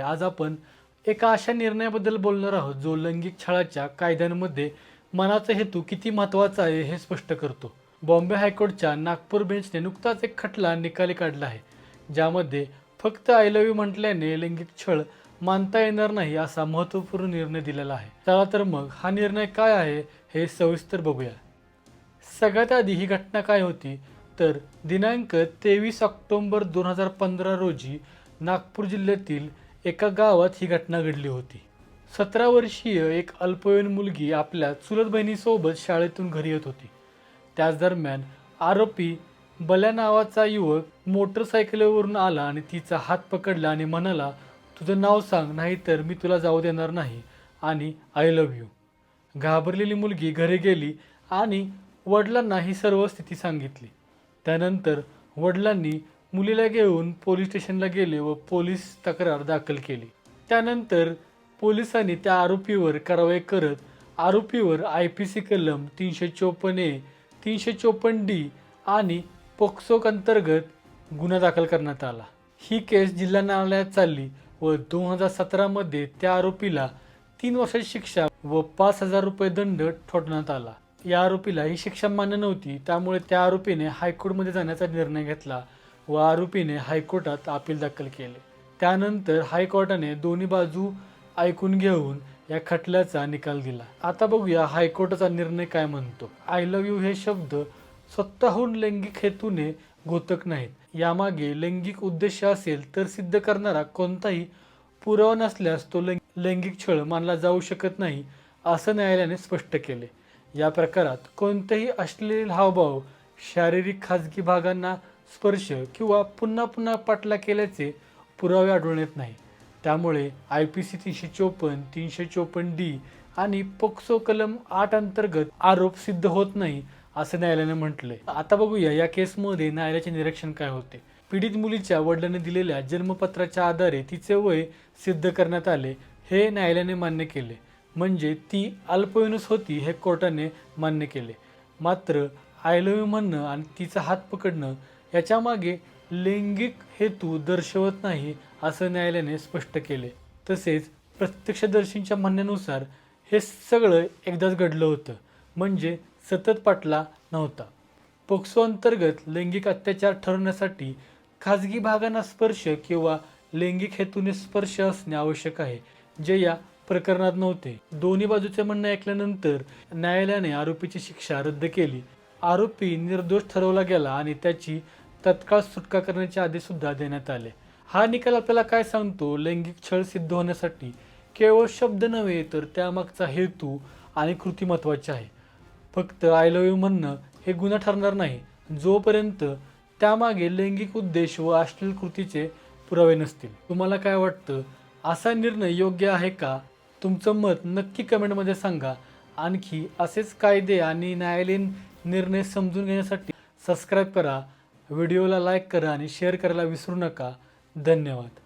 आज आपण एका अशा निर्णयाबद्दल बोलणार आहोत जो लैंगिक छळाच्या कायद्यांमध्ये मनाचा हेतू किती महत्त्वाचा आहे हे स्पष्ट करतो. बॉम्बे हायकोर्टच्या नागपूर बेंचने नुकताच एक खटला निकाली काढला आहे ज्यामध्ये फक्त आय लव्ह यू म्हटल्याने लैंगिक छळ मानता येणार नाही असा महत्त्वपूर्ण निर्णय दिलेला आहे. चला तर मग हा निर्णय काय आहे हे सविस्तर बघूया. सगळ्यात आधी ही घटना काय होती? तर दिनांक तेवीस ऑक्टोंबर दोन हजार पंधरा रोजी नागपूर जिल्ह्यातील एका गावात ही घटना घडली होती. सतरा वर्षीय एक अल्पवयीन मुलगी आपल्या चुलत बहिणीसोबत शाळेतून घरी येत होती. त्याच दरम्यान आरोपी बल्या नावाचा युवक मोटरसायकलवरून आला आणि तिचा हात पकडला आणि म्हणाला तुझं नाव सांग नाहीतर मी तुला जाऊ देणार नाही आणि आय लव्ह यू घाबरलेली मुलगी घरी गेली आणि वडिलांना ही सर्व स्थिती सांगितली. त्यानंतर वडिलांनी मुलीला घेऊन पोलीस स्टेशनला गेले व पोलीस तक्रार दाखल केली. त्यानंतर पोलिसांनी त्या आरोपीवर कारवाई करत आरोपीवर आय पी सी कलम तीनशे चोपन्न ए तीनशे चोपन्न डी आणि पोक्सो अंतर्गत गुन्हा दाखल करण्यात आला. ही केस जिल्हा न्यायालयात चालली व दोन हजार सतरामध्ये त्या आरोपीला तीन वर्षाची शिक्षा व पाच हजार रुपये दंड ठोठण्यात आला. या आरोपीला ही शिक्षा मान्य नव्हती त्यामुळे त्या आरोपीने हायकोर्टमध्ये जाण्याचा निर्णय घेतला व आरोपीने हायकोर्टात अपील दाखल केले. त्यानंतर हायकोर्टाने दोन्ही बाजू ऐकून घेऊन या खटल्याचा निकाल दिला. आता बघूया हायकोर्टाचा निर्णय काय म्हणतो. आय लव्ह यू हे शब्द स्वतःहून लैंगिक हेतूने घोतक नाहीत. यामागे लैंगिक उद्देश असेल तर सिद्ध करणारा कोणताही पुरावा नसल्यास तो लैंगिक छळ मानला जाऊ शकत नाही असं न्यायालयाने स्पष्ट केले. या प्रकारात कोणतेही अश्लील हावभाव शारीरिक खाजगी भागांना स्पर्श किंवा पुन्हा पुन्हा पाटला केल्याचे पुरावे आढळून येत नाही. त्यामुळे आय पी सी तीनशे चोपन्न तीनशे चोपन्न डी आणि पोक्सो कलम आठ अंतर्गत आरोप सिद्ध होत नाही असं न्यायालयाने म्हटलंय. आता बघूया या केसमध्ये न्यायालयाचे निरीक्षण काय होते. पीडित मुलीच्या वडिलांनी दिलेल्या जन्मपत्राच्या आधारे तिचे वय सिद्ध करण्यात आले हे न्यायालयाने मान्य केले. म्हणजे ती अल्पवयीनच होती हे कोर्टाने मान्य केले. मात्र आय लव्ह यू म्हणणं आणि तिचा हात पकडणं याच्यामागे लैंगिक हेतू दर्शवत नाही असं न्यायालयाने स्पष्ट केले. तसेच प्रत्यक्षदर्शींच्या म्हणण्यानुसार हे सगळं एकदाच घडलं होतं. म्हणजे सतत पाटला नव्हता. पोक्सो अंतर्गत लैंगिक अत्याचार ठरवण्यासाठी खाजगी भागांना स्पर्श किंवा लैंगिक हेतूने स्पर्श असणे आवश्यक आहे जे या प्रकरणात नव्हते. दोन्ही बाजूचे म्हणणं ऐकल्यानंतर न्यायालयाने आरोपीची शिक्षा रद्द केली. आरोपी निर्दोष ठरवला गेला आणि त्याची तत्काळ सुटका करण्याचे आदेश सुद्धा देण्यात आले. हा निकाल आपल्याला काय सांगतो? लैंगिक छळ सिद्ध होण्यासाठी केवळ शब्द नव्हे तर त्यामागचा हेतू आणि कृती महत्त्वाची आहे. फक्त आय लव्ह यू म्हणणं हे गुन्हा ठरणार नाही. जोपर्यंत त्यामागे लैंगिक उद्देश व अश्लील कृतीचे पुरावे नसतील. तुम्हाला काय वाटतं? असा निर्णय योग्य आहे का? तुमचं मत नक्की कमेंटमध्ये सांगा. आणखी असेच कायदे आणि न्यायालयीन निर्णय समजून घेण्यासाठी सबस्क्राईब करा. व्हिडिओला लाईक करा आणि शेअर करायला विसरू नका. धन्यवाद.